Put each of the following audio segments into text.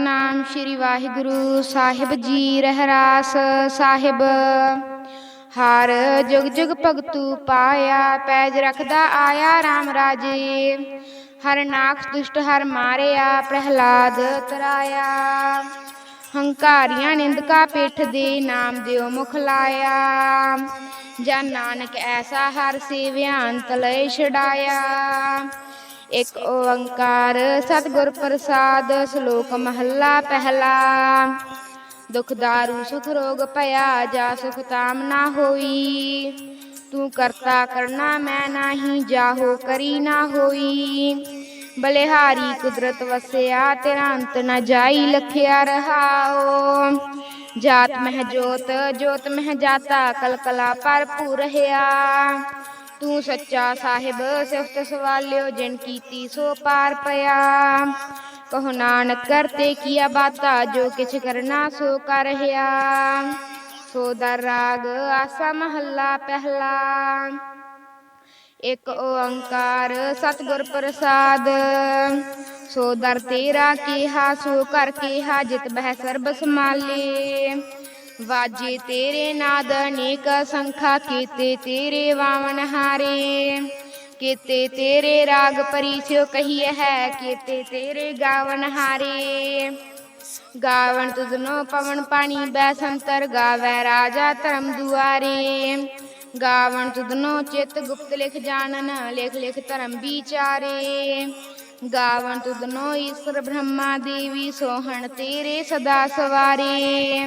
ਨਾਮ ਸ੍ਰੀ ਵਾਹਿਗੁਰੂ ਸਾਹਿਬ ਜੀ ਰਹਿਰਾਸ ਸਾਹਿਬ। ਹਰ ਜੁਗ ਜੁਗ ਭਗਤੂ ਪਾਇਆ, ਪੈਜ ਰਖਦਾ ਆਇਆ RAM ਰਾਜੇ। ਹਰ ਨਾਖ ਦੁਸ਼ਟ ਹਰ ਮਾਰਿਆ, ਪ੍ਰਹਿਲਾਦ ਤਰਾਇਆ। ਹੰਕਾਰੀਆਂ ਨਿੰਦਕਾ ਪਿੱਠ ਦੇ ਨਾਮ ਦਿਓ ਮੁਖ ਲਾਇਆ। ਜਾਂ ਨਾਨਕ ਐਸਾ ਹਰ ਸੇਵਿਆ ਅੰਤ ਲਏ ਛਡਾਇਆ। ਇੱਕ ਓੰਕਾਰ ਸਤਿਗੁਰ ਪ੍ਰਸਾਦ, ਸ਼ਲੋਕ ਮਹੱਲਾ ਪਹਿਲਾ। ਦੁਖ ਦਾਰੂ, ਸੁਖ ਰੋਗ ਭਇਆ, ਜਾ ਸੁਖ ਤਾਮ ਨਾ ਹੋਈ। ਤੂੰ ਕਰਤਾ ਕਰਨਾ ਮੈਂ ਨਾਹੀ, ਜਾਹੋ ਕਰੀ ਨਾ ਹੋਈ। ਬਲਿਹਾਰੀ ਕੁਦਰਤ ਵਸਿਆ, ਤੇਰਾ ਅੰਤ ਨਾ ਜਾਈ, ਲਖਿਆ ਰਹਾਓ ਜਾਤ ਮਹਿ ਜੋਤ ਜੋਤ ਮਹਿ ਜਾਤਾ, ਕਲਕਲਾ ਭਰਪੂਰ ਰਹਾ। ਤੂੰ ਸੱਚਾ ਸਾਹਿਬ, ਸਿਫਤ ਸਵਾਲਿਓ ਜਿਨ ਕੀਤੀ ਸੋ ਪਾਰ ਪਿਆ। ਕਹੋ ਨਾਨਕ ਕਰਤੇ ਕੀਆ ਬਾਤਾ, ਜੋ ਕਿਛ ਕਰਨਾ ਸੋ ਕਰ ਰਹਾ। ਸੋ ਦਰ ਰਾਗ ਆਸਾ ਮਹੱਲਾ ਪਹਿਲਾ। ਇਕ ਓੰਕਾਰ ਸਤਿਗੁਰ ਪ੍ਰਸਾਦ। ਸੋ ਦਰ ਤੇਰਾ ਕੀਹਾ, ਸੋ ਕਰ ਕੀਹਾ, ਜਿਤ ਬਹਿ ਸਰਬ ਸਮਾਲੇ ਵਾਜੇ ਤੇਰੇ ਨਾਦ ਅਨੇਕ ਸੰਖਾ ਕੀਤੇ ਤੇਰੇ ਵਾਵਨ ਹਾਰੇ। ਕੀਤੇ ਤੇਰੇ ਰਾਗ ਪਰਿਸਿਓ ਕਹੀਏ ਹੈ, ਕੀਤੇ ਤੇਰੇ ਗਾਵਨ ਹਾਰੇ। ਗਾਵਣ ਤੁਧਨੋ ਪਵਨ ਪਾਣੀ ਬੈ ਸੰਤਰ, ਗਾਵੈ ਰਾਜਾ ਧਰਮ ਦੁਆਰੇ। ਗਾਵਣ ਤੁਧਨੋ ਚਿਤ ਗੁਪਤ ਲਿਖ ਜਾਣਨ, ਲਿਖ ਲਿਖ ਧਰਮ ਵਿਚਾਰੇ। ਗਾਵਣ ਤੁਧਨੋ ਈਸ਼ਰ ਬ੍ਰਹਮਾ ਦੇਵੀ ਸੋਹਣ ਤੇਰੇ ਸਦਾ ਸਵਾਰੇ।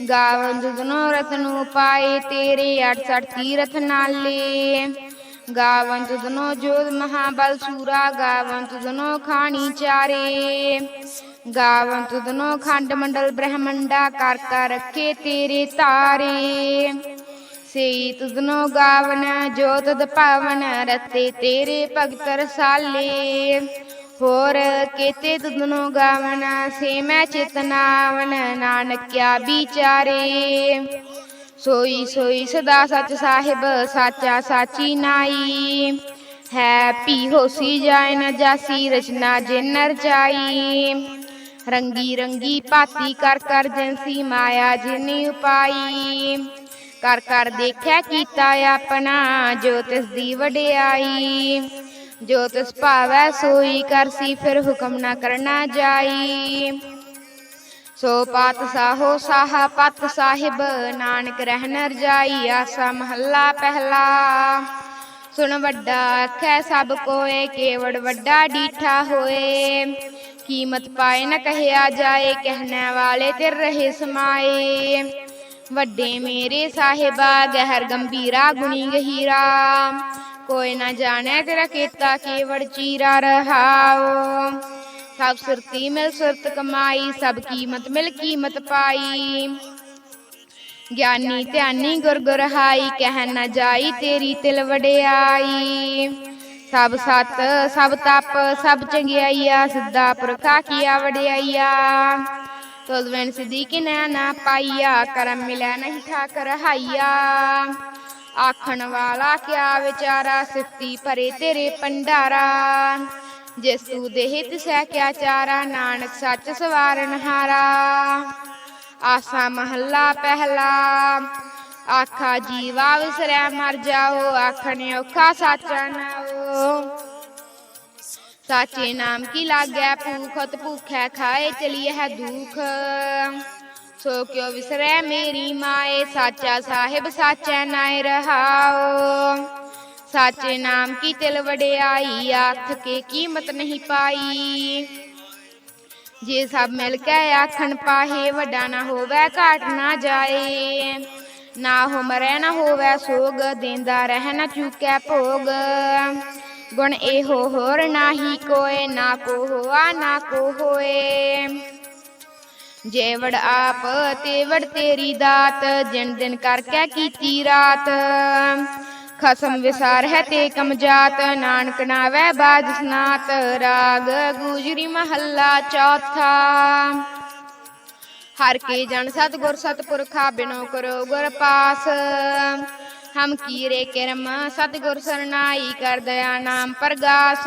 ਗਾਵਨ ਤੁਧਨੋ ਰਤਨੂ ਪਾਏ ਤੇਰੇ 68 ਤੀਰਥ ਨਾਲੇ। ਗਾਵਨ ਤੁਧਨੋ ਜੋਤ ਮਹਾਬਲ ਸੂਰਾ, ਗਾਵਨ ਤੁਧਨੋ ਖਾਣੀ ਚਾਰੇ। ਗਾਵਨ ਤੁਧਨੋ ਖੰਡ ਮੰਡਲ ਬ੍ਰਹਮੰਡਾ ਕਰ ਕਰ ਰੱਖੇ ਤੇਰੇ ਤਾਰੇ। ਸਈ ਤੁਧਨੋ ਗਾਵਨ ਜੋਤ ਤੁਧ ਪਾਵਨ, ਰਤੇ ਤੇਰੇ ਭਗਤ ਰਸਾਲੇ। ਹੋਰ ਕੀਤੇ ਤੁਧਨੋ ਗਾਵਨ, ਸੇ ਮੈਂ ਚਿਤਨਾਵਨ ਨਾਨਕਿਆ ਵਿਚਾਰੇ। ਸੋਈ ਸੋਈ ਸਦਾ ਸਚ ਸਾਹਿਬ, ਸਾਚਾ ਸਾਚੀ ਨਾਈ। ਹੈ ਪੀ ਹੋਸੀ ਜਾਇ ਨ ਜਾਸੀ, ਰਚਨਾ ਜਿਨ ਰਚਾਈ ਰੰਗੀ ਰੰਗੀ ਪਾਤੀ ਕਰ ਕਰ ਜੈਸੀ ਮਾਇਆ ਜਿਨੀ ਉਪਾਈ। ਕਰ ਕਰ ਦੇਖਿਆ ਕੀਤਾ ਆਪਣਾ, ਜੋ ਤਿਸ ਦੀ ਵਡਿਆਈ। ਜੋ ਤਿਸ ਭਾਵੈ ਸੋਈ ਕਰਸੀ ਫਿਰ ਹੁਕਮ ਨਾ ਕਰਨਾ ਜਾਈ। ਸੋ ਪਾਤ ਸਾਹੋ ਸਾਹਾ, ਪਤ ਸਾਹਿਬ, ਨਾਨਕ ਰਹਿਨ ਰਜਾਈ, ਆਸਾ ਮਹੱਲਾ ਪਹਿਲਾ। ਸੁਣ ਵੱਡਾ ਆਖੈ ਸਭ ਕੋਏ, ਕੇਵੜ ਵੱਡਾ ਡੀਠਾ ਹੋਏ। ਕੀਮਤ ਪਾਏ ਨਾ ਕਹਿਆ ਜਾਏ, ਕਹਿਣੇ ਵਾਲੇ ਤੇ ਰਹੇ ਸਮਾਏ। ਵੱਡੇ ਮੇਰੇ ਸਾਹਿਬਾ, ਗਹਿਰ ਗੰਭੀਰਾ, ਗੁਣੀ ਗਹੀਰਾ। ਕੋਈ ਨਾ ਜਾਣੈ ਤੇਰਾ ਕੀਤਾ ਕੇਵੜ ਚੀਰਾ ਰਹਾਓ ਸਭ ਸੁਰਤੀ ਮਿਲ ਸੁਰਤ ਕਮਾਈ, ਸਭ ਕੀਮਤ ਮਿਲ ਕੀਮਤ ਪਾਈ। ਗਿਆਨੀ ਧਿਆਨੀ ਗੁਰ ਗੁਰ ਹਾਈ, ਕਹਿ ਨਾ ਜਾਈ ਤੇਰੀ ਤਿਲ ਵਡਿਆਈ। ਸਭ ਸਤ, ਸਭ ਤਪ, ਸਭ ਚੰਗਿਆਈਆ, ਸਿੱਧਾ ਪੁਰਖਾ ਕੀਆ ਵਡਿਆਈਆ। ਤੁਲਵਨ ਸਿੱਧੀ ਕਿ ਨਾ ਨਾ ਪਾਈਆ, ਕਰਮ ਮਿਲੈ ਨਹੀਂ ਠਾਕਰ ਹਾਈਆ। ਆਖਣ ਵਾਲਾ ਕਿਆ ਵਿਚਾਰਾ ਸਿੱਤੀ ਭਰੇ ਤੇਰੇ ਪੰਡਾਰਾ ਜਿਸ ਤੂ ਦੇਹ ਤਿਸੈ ਕਿਆ ਚਾਰਾ, ਨਾਨਕ ਸੱਚ ਸਵਾਰਨ ਹਾਰਾ। ਆਸਾ ਮਹੱਲਾ ਪਹਿਲਾ, ਆਖਾ ਜੀਵਾ ਵਿਸਰੈ ਮਰ ਜਾਓ, ਆਖਣ ਔਖਾ ਸਾਚਾ ਨਾਓ ਸਾਚੇ ਨਾਮ ਕੀ ਲਾਗੈ ਭੂਖਤ ਭੁਖੈ ਖਾਏ ਚਲੀਐ ਦੁਖ। ਸੋ ਕਿਉ ਵਿਸਰੈ ਮੇਰੀ ਮਾਏ, ਸਾਚਾ ਸਾਹਿਬ ਸਾਚੈ ਨਾਇ ਰਹਾਓ ਸਾਚੇ ਨਾਮ ਕੀ ਤਿਲ ਵਡਿਆਈ, ਆਖ ਕੇ ਕੀਮਤ ਨਹੀਂ ਪਾਈ। ਜੇ ਸਭ ਮਿਲ ਕੇ ਆਖਣ ਪਾਹੇ, ਵੱਡਾ ਨਾ ਹੋਵੇ, ਘਾਟ ਨਾ ਜਾਏ। ਨਾ ਹੋ ਮਰੈ ਨਾ ਹੋਵੇ ਸੋਗ, ਦੇਂਦਾ ਰਹਿ ਨਾ ਚੁੱਕੈ ਭੋਗ। ਗੁਣ ਇਹੋ ਹੋਰ ਨਾਹੀ ਕੋਏ, ਨਾ ਕੋ ਹੋਆ, ਨਾ ਕੋ ਹੋਏ। ਜੇਵੜ ਆਪ ਤੇਵੜ ਤੇਰੀ ਦਾਤ, ਜਿਨ ਦਿਨ ਕਰਕੇ ਕੀਤੀ ਰਾਤ। ਖਸਮ ਵਿਸਾਰ ਹੈ ਤੇ ਕਮਜਾਤ ਨਾਨਕ ਨਾਵੈ ਬਾਜ ਸਨਾਤ। ਰਾਗ ਗੂਜਰੀ ਮਹੱਲਾ ਚੌਥਾ। ਹਰ ਕੇ ਜਨ ਸਤਗੁਰ ਸਤਪੁਰਖਾ ਬਿਨੋ ਕਰੋ ਗੁਰ ਪਾਸ। ਹਮ ਕੀਰੇ ਕਿਰਮ ਸਤਗੁਰ ਸਰਨਾਈ ਕਰ ਦਇਆ ਨਾਮ ਪ੍ਰਗਾਸ।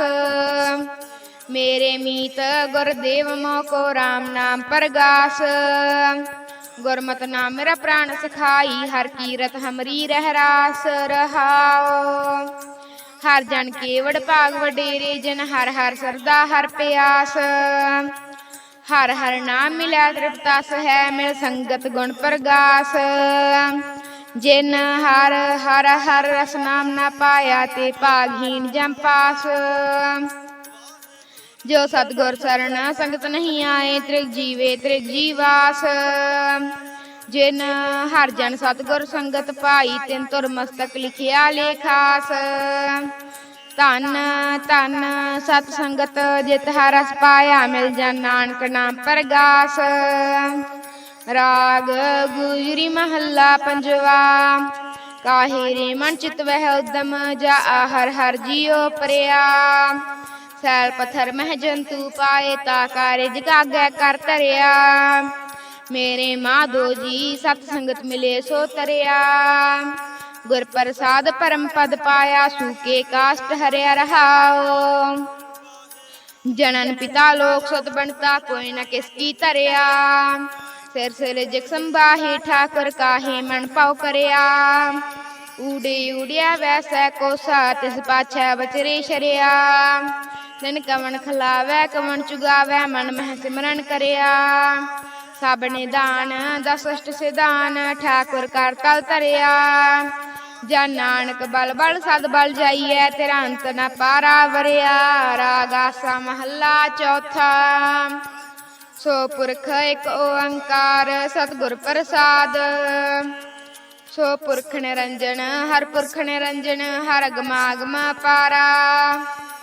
ਮੇਰੇ ਮੀਤ ਗੁਰਦੇਵ ਮੋ ਕੋ RAM ਨਾਮ ਪ੍ਰਗਾਸ। ਗੁਰਮਤਿ ਨਾਮ ਮੇਰਾ ਪ੍ਰਾਨ ਸਖਾਈ, ਹਰ ਕੀਰਤ ਹਮਰੀ ਰਹਿ ਰਾਸ ਰਹਾਓ ਹਰ ਜਨ ਕੇਵੜ ਭਾਗ ਵਡੇਰੇ, ਜਨ ਹਰ ਹਰ ਸਰਦਾ ਹਰ ਪਿਆਸ। ਹਰ ਹਰ ਨਾਮ ਮਿਲਿਆ ਤ੍ਰਿਪਤਾਸ ਹੈ ਮਿਲ ਸੰਗਤ ਗੁਣ ਪ੍ਰਗਾਸ। ਜਿਨ ਹਰ ਹਰ ਹਰ ਰਸ ਨਾਮ ਨਾ ਪਾਇਆ, ਤੇ ਭਾਗਹੀਨ ਜੰਪਾਸ ਜੋ ਸਤਗੁਰ ਸਰਣ ਸੰਗਤ ਨਹੀਂ ਆਏ, ਤ੍ਰਿਗ ਜੀਵੇ ਤ੍ਰਿਗ ਜੀਵਾਸ। ਜਿਨ ਹਰ ਜਨ ਸਤਗੁਰ ਸੰਗਤ ਪਾਈ ਤਿਨ ਤੁਰ ਮਸਤਕ ਲਿਖਿਆ ਲੇਖਾਸ। ਧੰਨ ਧੰਨ ਸਤ ਸੰਗਤ ਜਿਤ ਹਰ ਰਸ ਪਾਇਆ ਮਿਲ ਜਨ ਨਾਨਕ ਨਾਮ ਪ੍ਰਗਾਸ। ਰਾਗ ਗੁਜਰੀ ਮਹੱਲਾ ਪੰਜਵਾ, ਕਾਹੇ ਰੇ ਮਨ ਚਿਤ ਵਹਿ ਉਦਮ, ਜਾ ਹਰ ਹਰ ਜੀਉ ਪਰਿਆ। ਸੈਲ ਪਥਰ ਮਹਿ ਜੰਤੂ ਪਾਏ ਤਾ ਕਾਰਜ ਕਾਗੈ ਕਰ ਤਰਿਆ ਮੇਰੇ ਮਾਧੋ ਜੀ ਸਤ ਸੰਗਤ ਮਿਲੇ ਸੋ ਤਰਿਆ ਗੁਰ ਪ੍ਰਸਾਦ ਪਰਮ ਪਦ ਪਾਇਆ ਸੂਕੇ ਕਾਸ਼ਟ ਹਰਿਆ ਰਹਾਓ ਜਨਨ ਪਿਤਾ ਲੋਕ ਸਤ ਬਣਤਾ ਕੋਈ ਨ ਕਿਸ ਕੀ ਧਰਿਆ ਸਿਰ ਸਿਰ ਜਿਕ ਸੰਭਾਹੇ ਠਾਕੁਰ ਕਾਹੇ ਮਨ ਪਾਉ ਕਰਿਆ ਊੜੇ ਊੜਿਆ ਵੈਸੈ ਕੋਸਾ ਤਿਸ ਪਾਛੈ ਬਚਰੇ ਸ਼ਰਿਆ ਤਿਨ ਕਵਣ ਖਲਾਵੈ ਕਵਣ ਚੁਗਾਵੈ, ਮਨ ਮਹਿ ਸਿਮਰਨ ਕਰਿਆ। ਸਭ ਨਿਦਾਨ ਦਸ ਅਸ਼ਟ ਸਿਧਾਨ, ਠਾਕੁਰ ਕਰ ਤਲ ਧਰਿਆ। ਜਨ ਨਾਨਕ ਬਲ ਬਲ, ਸਦ ਬਲ ਜਾਈਐ, ਤੇਰਾ ਅੰਤ ਨਾ ਪਾਰਾ ਵਰਿਆ। ਰਾਗਾਸਾ ਮਹੱਲਾ ਚੌਥਾ। ਸੋ ਪੁਰਖ ਇੱਕ ਓੰਕਾਰ, ਸਤਿਗੁਰ ਪ੍ਰਸਾਦ। ਸੋ ਪੁਰਖ ਨਿਰੰਜਨ, ਹਰ ਪੁਰਖ ਨਿਰੰਜਨ, ਹਰ ਅਗਮਾਗਮ ਪਾਰਾ।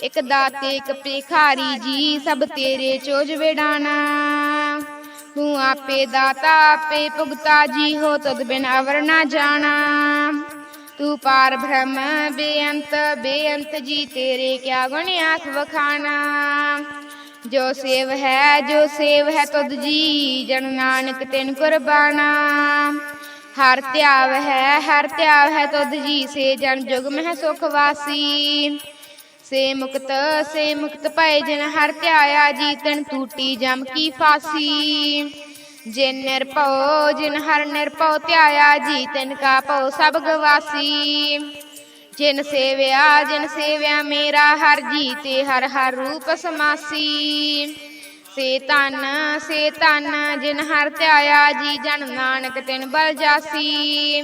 ਇਕ ਦਾਤੇ, ਇਕ ਭਿਖਾਰੀ ਜੀ, ਸਭ ਤੇਰੇ ਚੋਜ ਵਿਡਾਣਾ ਤੂੰ ਆਪੇ ਦਾਤਾ, ਆਪੇ ਭੁਗਤਾ ਜੀ, ਹੋ ਤਦ ਬਿਨ ਅਵਰ ਨਾ ਜਾਣਾ। ਤੂੰ ਪਾਰ ਬ੍ਰਹਮ, ਬੇਅੰਤ ਬੇਅੰਤ ਜੀ, ਤੇਰੇ ਕਿਆ ਗੁਣ ਆਖ ਵਖਾਣਾ। ਜੋ ਸੇਵ ਹੈ, ਜੋ ਸੇਵ ਹੈ ਤੁਧ ਜੀ, ਜਨ ਨਾਨਕ ਤਿਨ ਕੁਰਬਾਨਾ। ਹਰ ਧਿਆਵ ਹੈ, ਹਰ ਧਿਆਵ ਹੈ ਤੁਧ ਜੀ, ਸੇ ਜਨ ਜੁਗ ਮਹਿ ਸੁਖ ਵਾਸੀ। ਸੇ ਮੁਕਤ ਸੇ ਮੁਕਤ ਭਏ ਜਿਨ ਹਰ ਧਿਆਇਆ ਜੀ ਤਨ ਟੂਟੀ ਜਮ ਕੀ ਫਾਸੀ। ਜਿਨ ਨਿਰਭਉ, ਜਿਨ ਹਰ ਨਿਰਭਉ ਧਿਆਇਆ ਜੀ ਤਿਨ ਕਾ ਭਉ ਸਭ ਗਵਾਸੀ। ਜਿਨ ਸੇਵਿਆ ਜਿਨ ਸੇਵਿਆ ਮੇਰਾ, ਹਰ ਜੀ ਤੇ ਹਰ ਹਰ ਰੂਪ ਸਮਾਸੀ। ਸੇ ਤਨ ਸੇ ਤਨ ਜਿਨ ਹਰ ਧਿਆਇਆ, ਜੀ ਜਨ ਨਾਨਕ ਤਿਨ ਬਲ ਜਾਸੀ।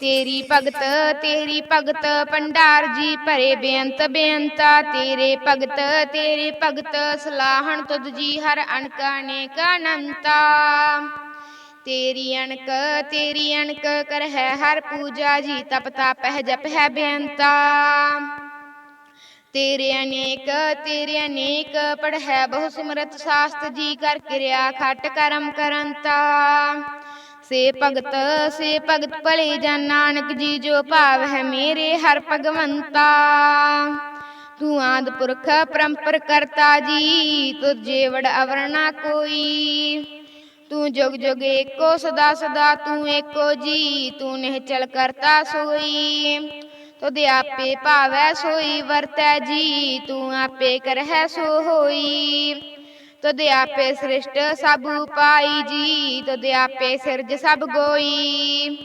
ਤੇਰੀ ਭਗਤ ਤੇਰੀ ਭਗਤ, ਭੰਡਾਰ ਜੀ ਭਰੇ ਬੇਅੰਤ, ਬੇਅੰਤਾ। ਤੇਰੇ ਭਗਤ ਤੇਰੇ ਭਗਤ, ਸਲਾਹਣ ਤੁਧ ਜੀ ਹਰ ਅਣਕ, ਅਨੇਕ ਅਨੰਤਾ। ਤੇਰੀ ਅਣਕ ਤੇਰੀ ਅਣਕ ਕਰ ਹੈ ਹਰ ਪੂਜਾ ਜੀ, ਤਪ ਤਪ ਹੈ, ਜਪ ਹੈ ਬੇਅੰਤਾ। ਤੇਰੇ ਅਨੇਕ ਤੇਰੇ ਅਨੇਕ ਪੜ ਹੈ ਬਹੁ ਸਿਮਰਤ ਸਾਸਤ ਜੀ, ਕਰ ਕਿਰਿਆ ਖਟ ਕਰਮ ਕਰੰਤਾ। ਸੇ ਭਗਤ ਸੇ ਭਗਤ ਭਲੇ ਜਨ ਨਾਨਕ ਜੀ ਜੋ ਭਾਵ ਹੈ ਮੇਰੇ ਹਰ ਭਗਵੰਤਾ। ਤੂੰ ਆਦ ਪੁਰਖ ਪਰੰਪਰ ਕਰਤਾ ਜੀ, ਤੁਝੇ ਵਡ ਅਵਰਣਾ ਕੋਈ। ਤੂੰ ਜੁਗ ਜੁਗ ਏਕੋ ਸਦਾ ਸਦਾ ਤੂੰ ਏਕੋ ਜੀ, ਤੂੰ ਨਿਹਚਲ ਕਰਤਾ ਸੋਈ। ਤੁਧ ਆਪੇ ਭਾਵੈ ਸੋਈ ਵਰਤੈ ਜੀ, ਤੂੰ ਆਪੇ ਕਰਹਿ ਸੋ ਹੋਈ। ਤੁਧ ਆਪੇ ਸ੍ਰਿਸ਼ਟ ਸਭ ਉਪਾਈ ਜੀ, ਤੁਧ ਆਪੇ ਸਿਰਜ ਸਭ ਗੋਈ।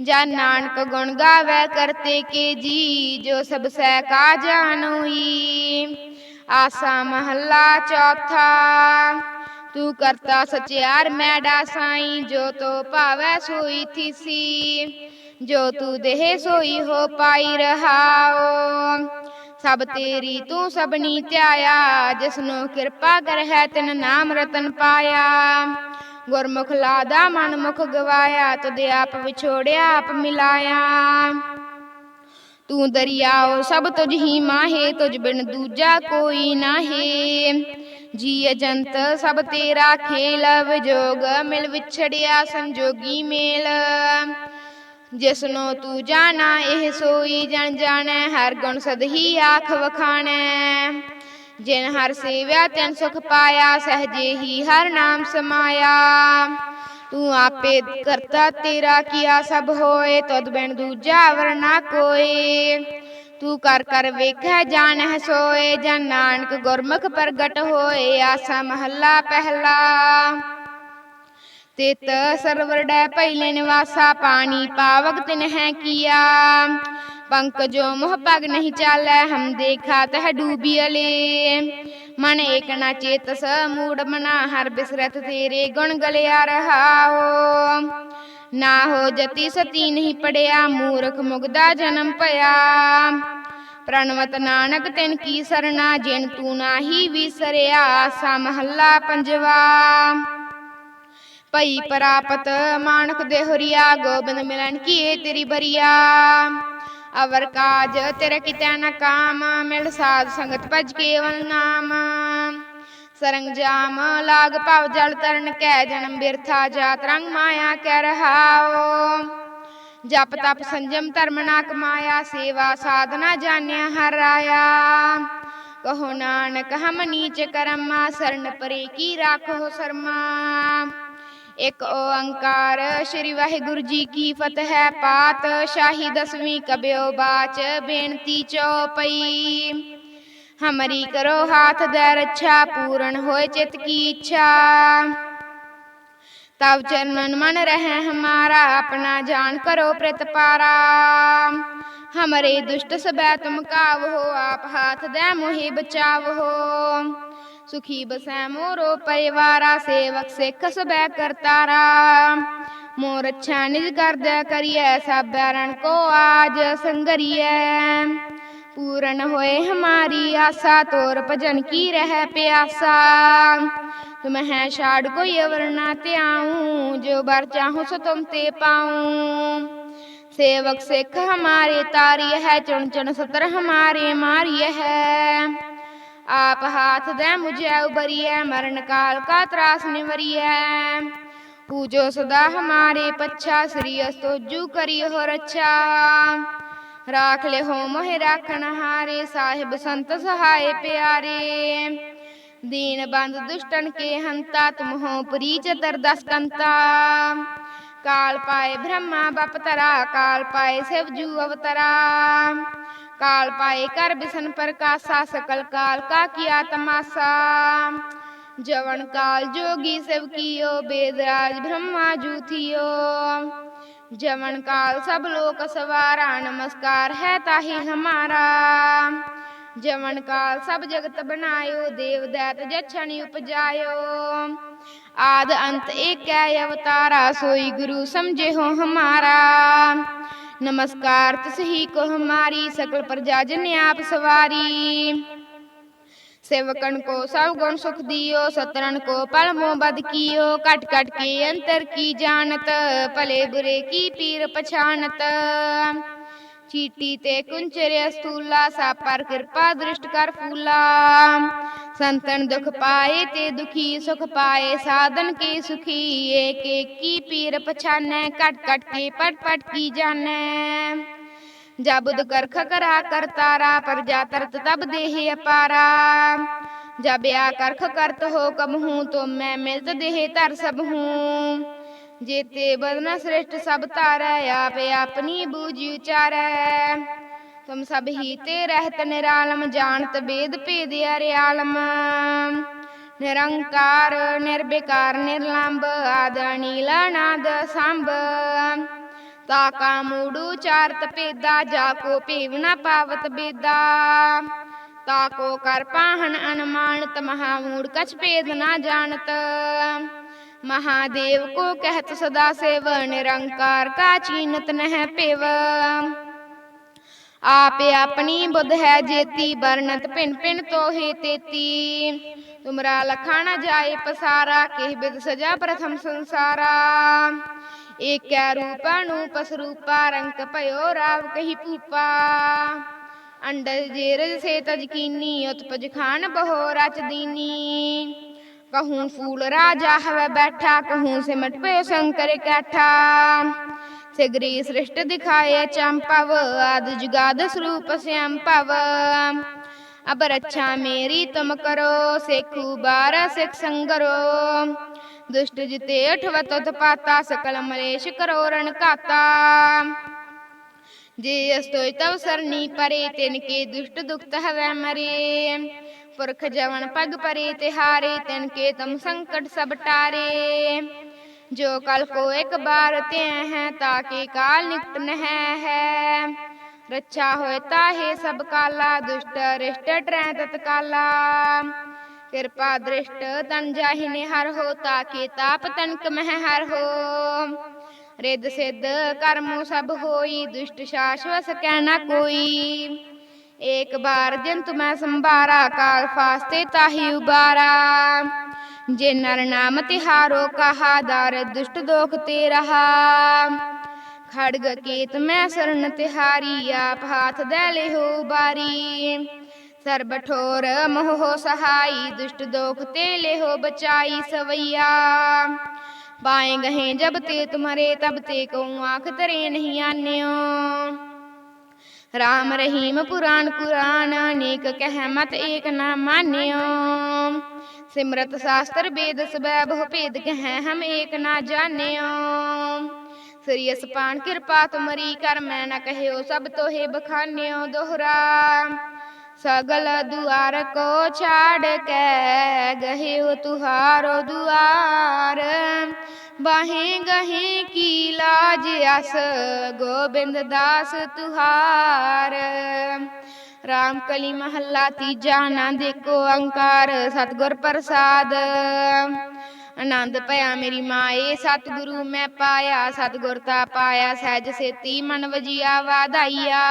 ਜਨ ਨਾਨਕ ਗੁਣ ਗਾਵੇ ਕਰਤੇ ਕੇ ਜੀ, ਜੋ ਸਭ ਸਹਿ ਕਾ ਜਾਣੋਈ ਆਸਾ ਮਹੱਲਾ ਚੌਥਾ, ਤੂੰ ਕਰਤਾ ਸਚਿਆਰ ਮੈਡਾ ਸਾਈ, ਜੋ ਤੋ ਭਾਵੈ ਸੋਈ ਥੀਸੀ। ਜੋ ਤੂੰ ਦੇਹ ਸੋਈ ਹੋ ਪਾਈ ਰਹਾਓ। ਸਭ ਤੇਰੀ ਤੂੰ ਸਭਨੀ ਧਿਆਇਆ, ਜਿਸਨੂੰ ਕਿਰਪਾ ਕਰ ਹੈ ਤਿਨ ਨਾਮ ਰਤਨ ਪਾਇਆ। ਗੁਰਮੁਖ ਲਾਦਾ ਮਨ ਮੁਖ ਗਵਾਇਆ ਤਦ ਆਪ ਵਿਛੋੜਿਆ, ਆਪ ਮਿਲਾਇਆ। ਤੂੰ ਦਰਿਆਓ ਸਭ ਤੁਝ ਹੀ ਮਾਹੇ, ਤੁਝ ਬਿਨ ਦੂਜਾ ਕੋਈ ਨਾਹੀ। ਜੀ ਅਜੰਤ ਸਭ ਤੇਰਾ ਖੇਲ ਵਿਜੋਗ ਮਿਲ ਵਿਛੜਿਆ ਸੰਜੋਗੀ ਮੇਲ। ਜਿਸਨੋ ਤੂੰ ਜਾਣਾ, ਇਹ ਸੋਈ ਜਣ ਜਾਣੈ, ਹਰ ਗੁਣ ਸਦਹੀ ਆਖ ਵਖਾਣੈ। ਜਿਨ ਹਰ ਸੇਵਿਆ, ਤਿਨ ਸੁਖ ਪਾਇਆ, ਸਹਜੇ ਹੀ ਹਰ ਨਾਮ ਸਮਾਇਆ। ਤੂੰ ਆਪੇ ਕਰਤਾ ਤੇਰਾ ਕੀਆ ਸਭ ਹੋਏ ਤਦ ਬਿਨ ਦੂਜਾ ਵਰਨਾ ਕੋਈ ਤੂੰ ਕਰ ਕਰ ਵੇਖੈ, ਜਾਣਹਿ ਸੋਏ, ਜਨ ਨਾਨਕ ਗੁਰਮੁਖ ਪ੍ਰਗਟ ਹੋਏ, ਆਸਾ ਮਹੱਲਾ ਪਹਿਲਾ। ਤਿਤ ਸਰਵਰ ਡੈ ਪਹਿਲੇ ਨਿਵਾਸਾ, ਪਾਣੀ ਪਾਵਕ ਤਿਨ ਹੈ ਕੀਆ। ਪੰਕਜੋ ਮੋਹ ਪਗ ਨਹੀਂ ਚਾਲੈ, ਹਮ ਦੇਖਾ ਤਹ ਡੂਬੀਲੇ ਮਨ ਏਕ ਨਾ ਚੇਤਸ ਮੂੜ ਮਨਾ, ਹਰ ਬਿਸਰਤ ਤੇਰੇ ਗੁਣ ਗਲਿਆ ਰਹਾਓ ਨਾ ਹੋ ਜਤੀ ਸਤੀ ਨਹੀਂ ਪੜਿਆ, ਮੂਰਖ ਮੁਗਦਾ ਜਨਮ ਭਇਆ। ਪ੍ਰਣਵਤ ਨਾਨਕ ਤਿਨ ਕੀ ਸਰਣਾ ਜਿਨ ਤੂੰ ਨਾਹੀ ਵਿਸਰਿਆ ਆਸਾ ਮਹੱਲਾ ਪੰਜਵਾ। ਭਈ ਪ੍ਰਾਪਤ ਮਾਨਕ ਦੇ ਹੁਰੀਆ, ਗੋਬਿੰਦ ਮਿਲਨ ਕੀਏ ਤੇਰੀ ਬਰੀਆ। ਅਵਰ ਕਾਜ ਤੇਰੇ ਕਿਤੈ ਨ ਕਾਮ, ਮਿਲ ਸਾਧ ਸੰਗਤ ਭਜ ਕੇਵਲ ਨਾਮ। ਸਰੰਗ ਜਾਮ ਲਾਗ ਭਵ ਜਲ ਤਰਨ, ਕੈ ਜਨਮ ਬਿਰਥਾ ਜਾਤ ਰੰਗ ਮਾਇਆ ਕੈ ਰਹਾਓ ਜਪ ਤਪ ਸੰਜਮ ਧਰਮ ਨਾ ਕਮਾਇਆ ਸੇਵਾ ਸਾਧਨਾ ਜਾਣਿਆ ਹਰ ਆਇਆ। ਕਹੋ ਨਾਨਕ ਹਮ ਨੀਚ ਕਰਮਾ, ਸਰਨ ਪਰੇ ਕੀ ਰਾਖੋ ਸਰਮਾ। ਇੱਕ ਓੰਕਾਰ, ਸ੍ਰੀ ਵਾਹਿਗੁਰੂ ਜੀ ਕੀ ਫਤਿਹ ਹੈ ਪਾਤ ਸ਼ਾਹੀ ਦਸਵੀਂ ਕਬਿਓ ਬਾਚ, ਬੇਨਤੀ ਚਉਪਈ ਹਮਰੀ ਕਰੋ ਹਾਥ ਦੇ ਰੱਛਾ, ਪੂਰਨ ਹੋਏ ਚਿਤ ਕੀ ਇੱਛਾ। ਤਵ ਚਰਨਨ ਮਨ ਰਹਿ ਹਮਾਰਾ, ਆਪਣਾ ਜਾਨ ਕਰੋ ਪ੍ਰਤਪਾਰਾ ਹਮਰੇ ਦੁਸ਼ਟ ਸਬੈ ਤੁਮ ਕਾਵ ਹੋ ਆਪ ਹਾਥ ਦੇ ਮੋਹਿ ਬਚਾਵ। ਹੋ सुखी बसै मोरो परिवारा सेवक सिख कर तारा मोर अच्छा निज करद करिए, सब रण को आज संगरिए। पूर्ण होए हमारी आशा, तोर भजन की रह प्यासा। तुम है शाड़ को ये वरना ते आऊँ, जो बार चाहूँ सो तुम ते पाऊँ। सेवक सिख हमारे तारी है, चुन चुन सतर हमारे मारिय है। आप हाथ दे मुझे उबरिए मरण काल का त्रास निवरिए पूजो सदा हमारे पच्छा श्री अस्तोजू करियो हो रच्छा राख ले हो मोहे राखण हारे साहिब संत सहाय प्यारे दीन बंद दुष्टन के हंता तुम हो पुरी चतर दस कंता काल पाए ब्रह्मा बपतरा काल पाए शिव जू अवतरा काल पाए कर बिसन प्रकाशा सकल काल का किया तमाशा जवन काल जोगी सब कियो बेदराज ब्रह्मा जूथियो जवन काल सब लोक सवारा नमस्कार है ताही हमारा ਜਮਨ ਕਾਲ ਸਭ ਜਗਤ ਬਣਾਇਓ ਦੇਵ ਦੈਤ ਜਛਣੀ ਉਪਜਾਇਓ ਆਦ ਅੰਤ ਏਕੈ ਅਵਤਾਰਾ ਸੋਈ ਗੁਰੂ ਸਮਝੇ ਹੋ ਹਮਾਰਾ ਨਮਸਕਾਰ ਤਸਹੀ ਕੋ ਹਮਾਰੀ ਸਕਲ ਪ੍ਰਜਾ ਜਨ ਆਪ ਸਵਾਰੀ। ਸੇਵਕਨ ਕੋ ਸਭ ਗੁਣ ਸੁਖ ਦਿਓ ਸਤਰਨ ਕੋ ਪਲ ਮੋ ਬਦ ਕੀਓ ਕਟ ਕਟ ਕੇ ਅੰਤਰ ਕੀ ਜਾਣਤ, ਭਲੇ ਬੁਰੇ ਕੀ ਪੀਰ ਪਛਾਨਤ ਚੀਟੀ ਤੇ ਕੁੰਚਰਿਆ ਸਤੂਲਾ ਸਾਪਰ ਕਿਰਪਾ ਦ੍ਰਿਸ਼ਟ ਕਰ ਫੂਲਾ। ਸੰਤਨ ਦੁਖ ਪਾਏ ਤੇ ਦੁਖੀ ਸੁਖ ਪਾਏ, ਸਾਧਨ ਕੀ ਸੁਖੀ ਏਕ ਏਕੀ ਪੀਰ ਪਛਾਨੈ? ਕਟ ਕਟ ਕੇ ਪਟ ਪਟ ਕੀ ਜਾਣੈ? ਜਬੁਦ ਕਰਖ ਕਰਾ ਕਰਤਾਰਾ ਪ੍ਰਜਾ ਤਰਤ ਤਬ ਦੇਹ ਅਪਾਰਾ। ਜਬ ਆ ਕਰਖ ਕਰਤ ਹੋ ਕਮ ਹੂੰ, ਤੋ ਮੈਂ ਮਿਲਤ ਦੇਹ ਧਰ ਸਭ ਹੂੰ। ਜੇਤੇ ਬਦਨਾ ਸ੍ਰਿਸ਼ਟ ਸਭ ਤਾਰੈ ਆਪ ਆਪਣੀ ਬੂਝ ਉਚਾਰੈ। ਤੁਮ ਸਭ ਹੀ ਤੇ ਰਹਿਤ ਨਿਰਾਲਮ, ਜਾਣਤ ਬੇਦ ਭੇਦ ਅਰਿਆਲਮ ਨਿਰੰਕਾਰ ਨਿਰਬਿਕਾਰ ਨਿਰਲੰਭ ਆਦ ਨੀਲਾ ਨਾਦ ਸੰਭ। ਤਾ ਕਾ ਮੂੜੂ ਚਾਰਤ ਪੇਦਾ ਜਾ ਕੋ ਪੀਵ ਨਾ ਪਾਵਤ ਬੇਦਾ। ਤਾ ਕੋ ਕਰ ਪਾਹਨ ਅਨਮਾਨਤ, ਮਹਾ ਮੂੜ ਕਛ ਪੇਦ ਨਾ ਜਾਣਤ। ਮਹਾਦੇਵ ਕੋ ਕਹਿਤ ਸਦਾ ਸੇਵ, ਨਿਰੰਕਾਰ ਕਾ ਚੀਨਤ ਨਹਿ ਪੇਵ। ਆਪੇ ਆਪਣੀ ਬੁੱਧ ਹੈ ਜੇਤੀ, ਵਰਣਤ ਭਿੰਨ ਭਿੰਨ ਤੋਹੇ ਤੇਤੀ। ਤੁਮਰਾ ਲਖਾ ਜਾਏ ਪਸਾਰਾ, ਕਿਹ ਬਿਦ ਸਜਾ ਪ੍ਰਥਮ ਸੰਸਾਰਾ। ਏਕੈ ਰੂਪਾ ਨੂੰ ਪਸਰੂਪਾ, ਰੰਗ ਭਇਓ ਰਾਵ ਕਹੀ ਭੂਪਾ। ਅੰਡਰ ਜੇਰਜ ਸੇ ਤਜਕੀਨੀ ਉਤਪਜ ਖਾਨ ਬਹੋ ਰਚ ਦੀਨੀ। ਕਹੂੰ ਫੂਲ ਰਾਜਾ ਹਵੇ ਬੈਠਾ, ਕਹੂੰ ਸਿਮਟ ਪਏ ਸ਼ੰਕਰ ਕੈਠਾ। ਸਗਰੀ ਸ੍ਰਿਸ਼ਟ ਦਿਖਾਏ ਚੰਪਵ ਆਦ ਜੁਗਾਦ ਸਰੂਪ ਸਿਆਮ ਭਵ। ਅਬ ਰੱਛਾ ਮੇਰੀ ਤੁਮ ਕਰੋ, ਸੇਖੂ ਬਾਰਾ ਸਿਖ ਸੰਗਰੋ। ਦੁਸ਼ਟ ਜਿਤੇ ਅਠਵਤ ਉਤਪਾਤਾ ਸਕਲ ਮਲੇਸ਼ ਕਰੋ ਰਣ ਕਾਤਾ ਜੇ ਅਸਤੋਇ ਤਵ ਸਰਨੀ ਪਰੇ, ਤਿਨ ਕੇ ਦੁਸ਼ਟ ਦੁਖਤ ਹਵੈ ਮਰੇ। ਪੁਰਖ ਜਵਨ ਪਗ ਪਰੇ, ਤਿਹਾਰੇ, ਤਿਨ ਕੇ ਤਮ ਸੰਕਟ ਸਭ जो कल को एक बार ते हैं ताके काल निकट नह है रक्षा होए ताहे सब काला दुष्ट रिष्ट ट्रै तत्काला कृपा दृष्ट तन जाहिने हर हो ताके ताप तनक मह हर हो ਰਿੱਧ ਸਿੱਧ ਕਰਮੋ ਸਭ ਹੋਈ ਦੁਸ਼ਟ ਸ਼ਾਸ਼ਵ ਸਕੈ ਨਾ ਕੋਈ ਏਕ ਬਾਰ ਜੰਤ ਮੈਂ ਸੰਭਾਰਾ ਕਾਲ ਫਾਸਤੇ ਤਾਹੀ ਉਬਾਰਾ ਜੇ ਨਰ ਨਾਮ ਤਿਹਾਰੋ ਕਹਾ, ਦਰ ਦੁਸ਼ਟ ਦੋਖ ਤੇ ਰਹਾ ਖੜਗ ਕੇਤ ਮੈਂ ਸਰਨ ਤਿਹਾਰੀ, ਆਪ ਹਾਥ ਦੇ ਲਿਹੋ ਬਾਰੀ। ਸਰਬ ਠੋਰ ਮੋਹ ਸਹਾਈ, ਦੁਸ਼ਟ ਦੋਖ ਤੇ ਲਿਹੋ ਬਚਾਈ ਸਵਈਆ। ਪਾਏ ਗਹੇ ਜਬ ਤੇ ਤੁਮਰੇ, ਤਬ ਤੇ ਕਉ ਆਖ ਤਰੇ ਨਹੀਂ ਆਨਿਓ। ਰਾਮ ਰਹੀਮ ਪੁਰਾਨ ਕੁਰਾਨ, ਅਨੇਕ ਕਹਿ ਮਤ ਏਕ ਨਾ ਮਾਨਿਓ। ਸਿਮਰਤ ਸਾਸਤਰ ਵੇਦ ਸਬੈ ਬਹੁ ਭੇਦ ਕਹਿ ਹਮ ਏਕ ਨਾ ਜਾਣਿਓ। ਸ੍ਰੀ ਅਸਪਾਨ ਕਿਰਪਾ ਤੁਮਰੀ ਕਰ, ਮੈਂ ਨਾ ਕਹਿਓ ਸਭ ਤੋਹੇ ਬਖਾਨਿਓ ਦੋਹਰਾ। ਸਗਲ ਦੁਆਰ ਕੋ ਛਾੜ ਕੇ, ਗਹਿਓ ਤੁਹਾਰੋ ਦੁਆਰ। ਬਾਹੇ ਗਹੇ ਕੀ ਲਾਜ ਅਸ, ਗੋਬਿੰਦ ਦਾਸ ਤੁਹਾਰ। ਰਾਮ ਕਲੀ ਮਹੱਲਾ ਤੀਜਾ ਆਨੰਦ ਏਕੋ ਓੰਕਾਰ, ਸਤਗੁਰ ਪ੍ਰਸਾਦ। ਆਨੰਦ ਪਿਆ ਮੇਰੀ ਮਾਏ, ਸਤਿਗੁਰੂ ਮੈਂ ਪਾਇਆ, ਸਤਿਗੁਰ ਤਾ ਪਾਇਆ, ਸਹਿਜ ਸੇਤੀ ਮਨ ਵਜੀਆ, ਵਾਧਾਈਆ।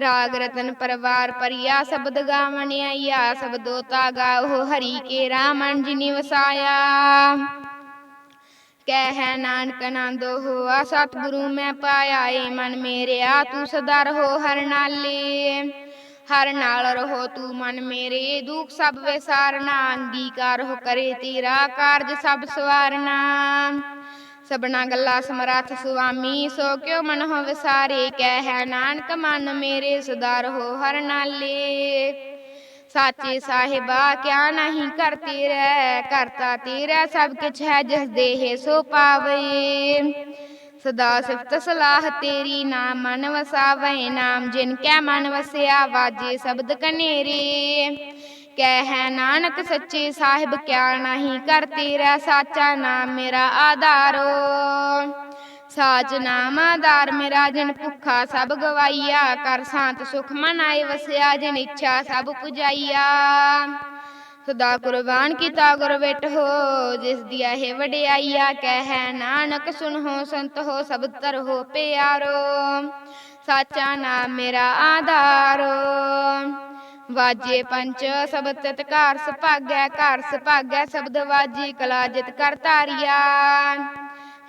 ਰਾਗ ਰਤਨ ਪਰਵਾਰ ਪਰਿਆ ਸ਼ਬਦ ਗਾਵਣ ਆਇਆ ਸਬਦੋ ਤਾ ਗਾਓ ਹਰੀ ਕੇ ਰਾਮਨ ਜਿਨੀ ਵਸਾਇਆ ਕਹਿ ਨਾਨਕ ਨੰਦ ਹੋਆ, ਸਤਿਗੁਰੂ ਮੈਂ ਪਾਇਆ ਏ ਮਨ ਮੇਰਿਆ, ਤੂੰ ਸਦਾ ਰਹੋ ਹਰ ਨਾਲੇ। ਹਰ ਨਾਲ ਰਹੋ ਤੂੰ ਮਨ ਮੇਰੇ, ਦੁੱਖ ਸਭ ਵਿਸਾਰਨਾ, ਅੰਗੀਕਾਰ ਹੋ ਕਰੇ ਤੇਰਾ ਕਾਰਜ ਸਭ ਸਵਾਰਨਾ। ਸਬਨਾ ਗੱਲਾ ਸਮਰੱਥ ਸੁਆਮੀ, ਸੋ ਕਿਉ ਮਨ ਹੋ ਵਿਸਾਰੇ, ਕਹਿ ਨਾਨਕ ਮਨ ਮੇਰੇ, ਸਦਾ ਰਹੋ ਹਰ ਨਾਲੇ। ਸਾਚੇ ਸਾਹਿਬਾ ਕਿਆ ਨਹੀਂ ਕਰਤੀ ਰਹਿ, ਕਰਤਾ ਤੇਰਾ ਸਭ ਕੁਛ ਹੈ, ਜਿਸ ਦੇਹ ਸੋ ਪਾਵੇ। ਸਦਾ ਸਿਫਤ ਸਲਾਹ ਤੇਰੀ, ਨਾਮ ਮਨ ਵਸਾਵੇ, ਨਾਮ ਜਿਨ ਕੈ ਮਨ ਵਸਿਆ, ਵਾਜੇ ਸ਼ਬਦ ਕਨੇਰੇ। ਕਹਿ ਨਾਨਕ ਸੱਚੇ ਸਾਹਿਬ, ਕਿਆ ਨਹੀਂ ਕਰ ਤੇਰਾ ਸਾਚਾ ਨਾਮ ਮੇਰਾ ਆਧਾਰੋ। ਸਾਚ ਨਾਮ ਆਧਾਰ ਮੇਰਾ ਜਨ ਭੁੱਖਾ ਸਭ ਗਵਾਈਆ, ਕਰ ਸਾਤ ਸੁਖ ਮਨ ਆਏ ਵਸਿਆ, ਜਨ ਇੱਛਾ ਸਭ ਪੁਜਾਈਆ। ਸਦਾ ਕੁਰਬਾਨ ਕੀਤਾ ਗੁਰ ਵਿਟ ਹੋ, ਜਿਸ ਦੀ ਇਹ ਵਡਿਆਈਆ, ਕਹਿ ਨਾਨਕ ਸੁਨੋ ਸੰਤ ਹੋ, ਸਭ ਤਰ ਹੋ ਪਿਆਰੋ। ਸਾਚਾ ਨਾਮ ਮੇਰਾ ਆਧਾਰੋ। ਵਾਜੇ ਪੰਚ ਸਬਦ ਤਿਤ ਘਰ ਸੁਭਾਗੈ ਘਰ ਸੁਭਾਗੈ ਸ਼ਬਦ ਵਾਜੀ, ਕਲਾ ਜਿਤ ਕਰ ਧਾਰਿਆ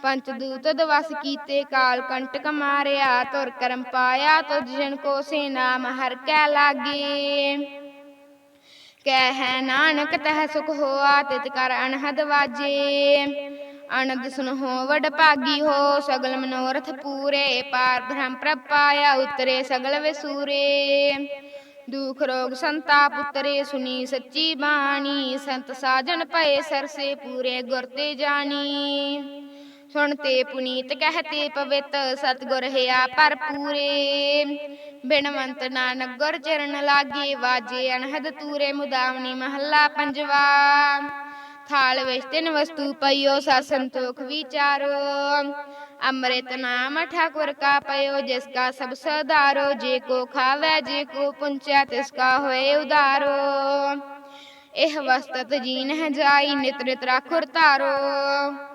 ਪੰਚ ਦੂਤ ਦਵਸ ਕੀਤੇ ਕਾਲ ਕੰਟਕ ਮਾਰਿਆ ਤੁਰ ਕਰਮ ਪਾਇਆ, ਤੁਜ ਜਨ ਕੋ ਸੇ ਨਾਮ ਹਰ ਕੈ ਲਾਗੇ। ਕਹਿ ਨਾਨਕ ਤਹ ਸੁਖ ਹੋਆ, ਤਿਤ ਕਰ ਅਨਹਦ ਵਾਜੇ। ਅਨੰਦ ਸੁਨ ਹੋ ਵਡ ਭਾਗੀ ਹੋ, ਸਗਲ ਮਨੋਰਥ ਪੂਰੇ। ਪਾਰ ਬ੍ਰਹਮ ਪ੍ਰਭ ਪਾਇਆ ਉਤਰੇ ਸਗਲ ਵਿਸੂਰੇ। ਦੁਖ ਰੋਗ ਸੰਤਾਪ ਉਤਰੇ, ਸੁਨੀ ਸੱਚੀ ਬਾਣੀ। ਸੰਤ ਸਾਜਨ ਪਏ ਸਰਸੇ, ਪੂਰੇ ਗੁਰ ਤੇ ਜਾਣੀ। ਸੁਣਤੇ ਪੁਨੀਤ ਕਹਤੇ ਪਵਿੱਤ ਸਤਗੁਰ ਹਿਆ ਪਰ ਪੂਰੇ। ਬਿਨਵੰਤ ਨਾਨਕ ਗੁਰ ਚਰਨ ਲਾਗੇ ਵਾਜੇ, ਅਨਹਦ ਤੂਰੇ ਮੁਦਾਵਨੀ ਮਹੱਲਾ ਪੰਜਵਾ। ਥਾਲ ਵਿੱਚ ਤਿੰਨ ਵਸਤੂ ਪਈਓ, ਸਤ ਸੰਤੋਖ ਵਿਚਾਰੋ। ਅੰਮ੍ਰਿਤ ਨਾਮ ਠਾकुर ਕਾ ਪਇਓ, ਜਿਸ ਕਾ ਸਭ ਸਦਾਰੋ ਜੇ ਕੋ ਖਾਵੇ, ਜੇ ਕੋ ਪੁੰਚੈ, ਤਿਸ ਕਾ ਹੋਏ ਉਦਾਰੋ ਇਹ ਵਸਤਤ ਜੀਨ ਹੈ ਜਾਈ ਨਿਤ ਨਿਤ ਰਾਖੁਰ ਧਾਰੋ।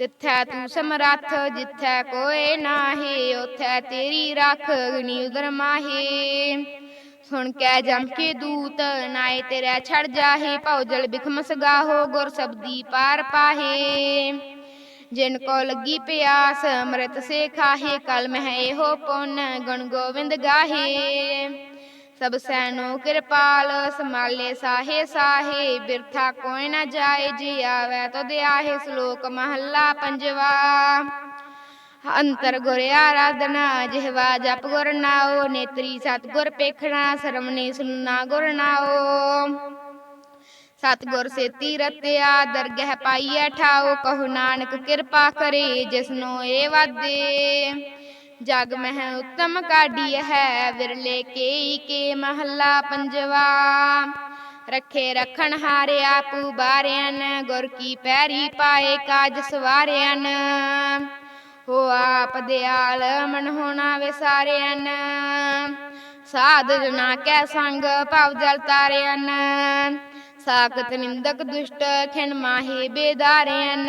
ਤਿੱਥੈ ਤੂੰ ਸਮਰੱਥ ਜਿੱਥੈ ਕੋਏ ਨਾਹੀ ਉਥੈ ਤੇਰੀ ਰੱਖ ਅਗਨੀ ਉਦਰ ਮਾਹੀ ਸੁਣ ਕੇ ਜਮ ਕੇ ਦੂਤ ਨਾਏ ਤੇਰਾ ਛੜ ਜਾਹੇ ਭਉ ਜਲ ਬਿਖਮਸ ਗਾਹੋ ਗੁਰ ਸਬਦੀ ਪਾਰ ਪਾਹੇ ਜਿਨ ਕੋ ਲੱਗੀ ਪਿਆਸ ਅੰਮ੍ਰਿਤ ਸੇ ਖਾਹੇ ਕਲ ਮਹਿ ਇਹੋ ਪੁੰਨ ਗੁਣ ਗੋਬਿੰਦ ਗਾਹੇ ਸਭ ਸੈਨੋ ਕਿਰਪਾਲ ਸਮਾਲੇ ਸਾਹੇ ਸਾਹੇ, ਬਿਰਥਾ ਕੋਈ ਨਾ ਜਾਏ, ਜੀ ਆਵੇ ਤਦ ਆਹੇ, ਸ਼ਲੋਕ ਮਹੱਲਾ ਪੰਜਵਾ। ਅੰਤਰ ਗੁਰ ਆਰਾਧਨਾ, ਜਿਹਵਾ ਜਪ ਗੁਰ ਨਾਉ, ਨੇਤਰੀ ਸਤਗੁਰ ਪੇਖਣਾ ਸਰਮਨੇ ਸੁਨਣਾ ਗੁਰ ਨਾਉ। ਸਤਗੁਰ ਸੇਤੀ ਰਤਿਆ ਦਰਗਹਿ ਪਾਈਐ ਠਾਉ, ਕਹੂ ਨਾਨਕ ਕਿਰਪਾ ਕਰੇ, ਜਿਸਨੋ ਏ ਵਾਦੇ ਜਗ ਮਹਿ ਉਤਮ ਕਾਢੀ ਹੈ ਵਿਰਲੇ ਕੇ ਕੇ ਮਹੱਲਾ ਪੰਜਵਾ। ਰੱਖੇ ਰਖਣ ਹਾਰਿਆ ਪੂ ਬਾਰਿਆਨ ਗੁਰ ਕੀ ਪੈਰੀ ਪਾਏ ਕਾਜ ਸਵਾਰਿਆਨ ਹੋ ਆਪ ਦਿਆਲ ਮਨ ਹੋਣਾ ਵਿਸਾਰਿਆਨ ਸਾਧ ਜਨਾ ਕੈ ਸੰਗ ਭਵ ਜਲ ਤਾਰਿਆਨ ਸਾਖਤ ਨਿੰਦਕ ਦੁਸ਼ਟ ਖਿਣ ਮਾਹੇ ਬੇਦਾਰਿਆਨ